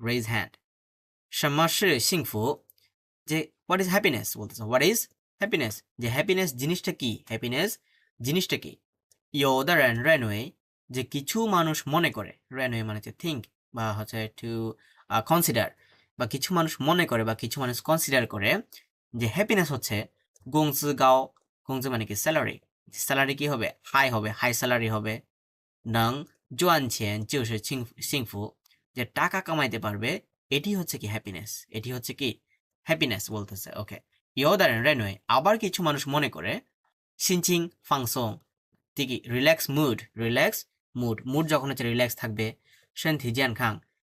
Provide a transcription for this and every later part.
raise hand 什么是幸福যে what is happiness বলতেছে what is happiness যে happiness জিনিসটা কি হ্যাপিনেস জিনিসটা কি 有的人认为 যে কিছু মানুষ মনে করে রেনওয়ে মানে হচ্ছে থিঙ্ক বা হচ্ছে টু কনসিডার বা কিছু মানুষ মনে করে বা কিছু মানুষ কনসিডার করে যে হ্যাপিনেস হচ্ছে গংসু গাও গংসু মানে কি স্যালারি স্যালারি কি হবে হাই হবে হাই স্যালারি হবে নং জোয়ান ছেন就是幸幸福 যে টাকা কামাইতে পারবে, এটি হচ্ছে কি হ্যাপিনেস এটি হচ্ছে কি হ্যাপিনেস বলতেছে ওকে ইয়োদারেন রেনওয়ে আবার কিছু মানুষ মনে করে সিনচিং ফাংসং ঠিকই relax mood relax mood mood যখন হচ্ছে রিল্যাক্স থাকবে সেন্থি জিয়ান খাং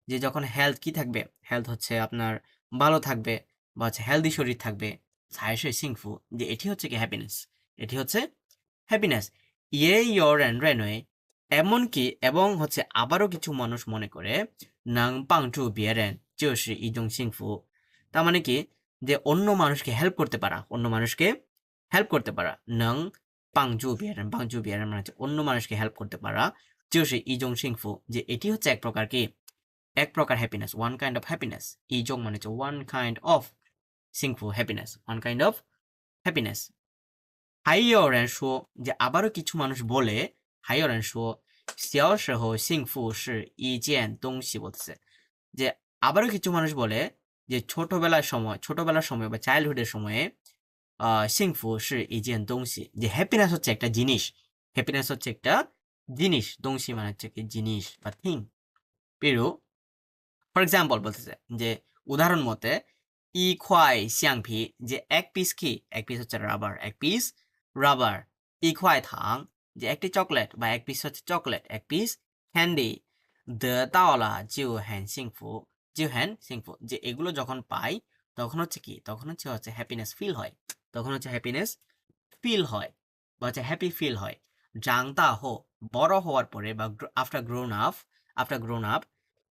যে যখন হেলথ কি থাকবে হেলথ হচ্ছে আপনার ভালো থাকবে বা হচ্ছে হেলদি শরীর থাকবে সাইসে সিংফু যে এটি হচ্ছে কি হ্যাপিনেস এটি হচ্ছে হ্যাপিনেস ইয়ে ইয়োর অ্যান্ড রেনওয়ে এমনকি, এবং হচ্ছে আবারও কিছু মানুষ মনে করে নাং পাংচু বিয়ারেন চিওসি ইজং সিংফু তার মানে কি যে অন্য মানুষকে হেল্প করতে পারা অন্য মানুষকে হেল্প করতে পারা নং পাংচু বিয়ারেন পাংচু বিয়ারেন মানে হচ্ছে অন্য মানুষকে হেল্প করতে পারা চিওসি ইজং সিংফু যে এটি হচ্ছে এক প্রকার কি এক প্রকার happiness one kind of happiness ইজং মানে হচ্ছে one kind of সিংফু happiness one kind of happiness হাইয়রেন শো যে আবারও কিছু মানুষ বলে হাইয়রেন শো 小时候幸福是一件东西 বলতেছে যে আবারও কিছু মানুষ বলে যে ছোটবেলার সময় ছোটবেলার সময় বা চাইল্ডহুডের সময়ে আহ সিংফু সে ইজেন দংশি যে হ্যাপিনেস হচ্ছে একটা জিনিস হ্যাপিনেস হচ্ছে একটা জিনিস দংশি মানে হচ্ছে কি জিনিস বা থিং পেরু ফর এক্সাম্পল বলতেছে যে উদাহরণ মতে ই খোয়াই শ্যাংফি যে এক পিস কি এক পিস হচ্ছে রাবার এক পিস রাবার ই খোয়াই থাং যে একটি চকলেট বা এক পিস হচ্ছে চকলেট, এক পিস ক্যান্ডি দ্য তাওলা জিও হ্যান সিংফু জিও হ্যান সিংফু, যে এগুলো যখন পাই, তখন হচ্ছে কি? তখন হচ্ছে হচ্ছে হ্যাপিনেস ফিল হয়। তখন হচ্ছে হ্যাপিনেস ফিল হয় বা হচ্ছে হ্যাপি ফিল হয়। জাংতা হো, বড় হওয়ার পরে বা after grown up after grown up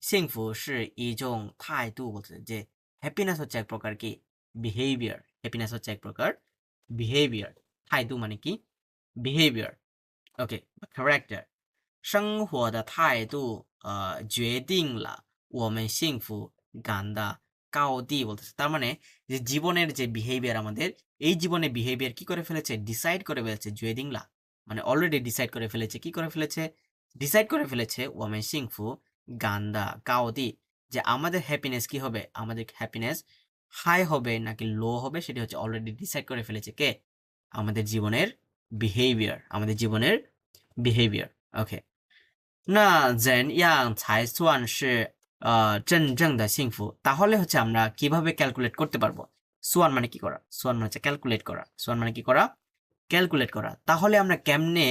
সিংফু সে ইজং থাই তু বলছে যে হ্যাপিনেস হচ্ছে এক প্রকার কি? বিহেভিয়ার হ্যাপিনেস হচ্ছে এক প্রকার বিহেভিয়ার থাই তু মানে কি? বিহেভিয়ার OK character 生活的态度呃决定了我们幸福感的高低বলতেছে তার মানে যে জীবনের যে বিহেভিয়ার আমাদের এই জীবনে বিহেভিয়ার কি করে ফেলেছে ডিসাইড করে ফেলেছে জুয়েদিংলা মানে অলরেডি ডিসাইড করে ফেলেছে কি করে ফেলেছে ডিসাইড করে ফেলেছে ওমেন সিংফু গান্দা কাওদি যে আমাদের হ্যাপিনেস কি হবে আমাদের হ্যাপিনেস হাই হবে নাকি লো হবে সেটি হচ্ছে অলরেডি ডিসাইড করে ফেলেছে কে আমাদের জীবনের বিহেভিয়ার আমাদের জীবনের বিহেভিয়ার ওকে না জেন ইয়াং ছাই সোয়ান সে真正的幸福 তাহলে হচ্ছে আমরা কিভাবে ক্যালকুলেট করতে পারবো সোয়ান মানে কি করা সোয়ান মানে হচ্ছে ক্যালকুলেট করা সোয়ান মানে কি করা ক্যালকুলেট করা তাহলে আমরা কেমনে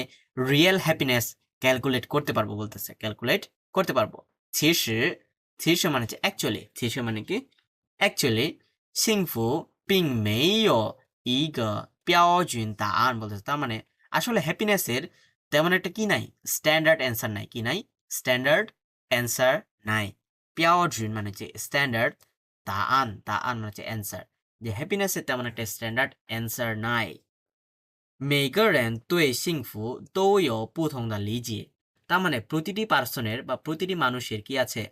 রিয়েল হ্যাপিনেস ক্যালকুলেট করতে পারবো বলতেছে ক্যালকুলেট করতে পারবো 其实其实মানে হচ্ছে অ্যাকচুয়ালি 其实মানে কি অ্যাকচুয়ালি 幸福并没有 一个标准答案 বলতেছে তার মানে আসলে হ্যাপিনেসের তেমন একটা কি নাই স্ট্যান্ডার্ড অ্যান্সার নাই কি নাই স্ট্যান্ডার্ড অ্যান্সার নাই পিয়াওজুন মানে হচ্ছে স্ট্যান্ডার্ড তা আন তা আন মানে হচ্ছে অ্যান্সার যে হ্যাপিনেসের তেমন একটা স্ট্যান্ডার্ড অ্যান্সার নাই 每个人对幸福都有不同的理解 তার মানে প্রতিটি পার্সনের বা প্রতিটি মানুষের কি আছে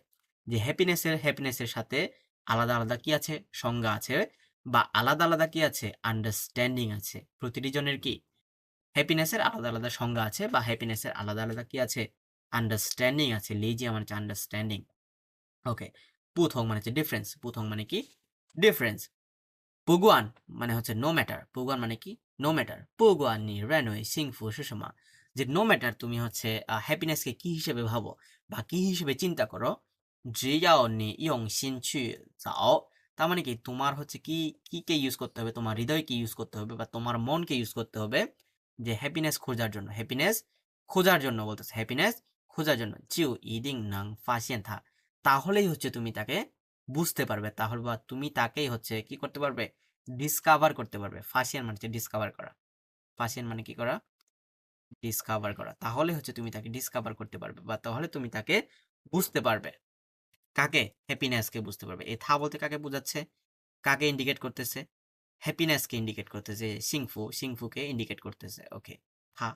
যে হ্যাপিনেসের হ্যাপিনেসের সাথে আলাদা আলাদা কি আছে সংজ্ঞা আছে বা আলাদা আলাদা কি আছে? আন্ডারস্ট্যান্ডিং আছে। প্রতিটি জনের কি? হ্যাপিনেসের আলাদা আলাদা সংজ্ঞা আছে বা হ্যাপিনেসের আলাদা আলাদা কি আছে? আন্ডারস্ট্যান্ডিং আছে। লিজি মানে হচ্ছে আন্ডারস্ট্যান্ডিং ওকে পুথং মানে হচ্ছে ডিফারেন্স পুথং মানে কি? ডিফারেন্স পুগুয়ান মানে হচ্ছে নো ম্যাটার পুগুয়ান মানে কি? নো ম্যাটার পুগুয়ান নি রেনওয়ে সিংফু সুষমা যে নো ম্যাটার তুমি হচ্ছে হ্যাপিনেসকে কি হিসেবে ভাবো বা কি হিসেবে চিন্তা করো? জিয়াও নি ইয়ং সিন যাও তার মানে কি? তোমার হচ্ছে কি কি কে ইউজ করতে হবে? তোমার হৃদয়কে ইউজ করতে হবে? বা তোমার মনকে ইউজ করতে হবে? যে হ্যাপিনেস খোঁজার জন্য। হ্যাপিনেস খোঁজার জন্য বলতেছে। হ্যাপিনেস খোঁজার জন্য। জিও ইদিং নাং, ফাসিয়েন, থা। তাহলেই হচ্ছে তুমি তাকে বুঝতে পারবে। তাহলে বা তুমি তাকেই হচ্ছে কি করতে পারবে? ডিসকাভার করতে পারবে। ফাসিয়ান মানে হচ্ছে ডিসকাভার করা। ফাসিয়ান মানে কি করা? ডিসকাভার করা। তাহলে হচ্ছে তুমি তাকে ডিসকাভার করতে পারবে। বা তাহলে তুমি তাকে বুঝতে পারবে। কাকে হ্যাপিনেসকে বুঝতে পারবে? এ থা বলতে কাকে বোঝাচ্ছে? কাকে ইন্ডিকেট করতেছে? হ্যাপিনেসকে ইন্ডিকেট করতেছে সিংফু সিংফুকে ইন্ডিকেট করতেছে। ওকে থা।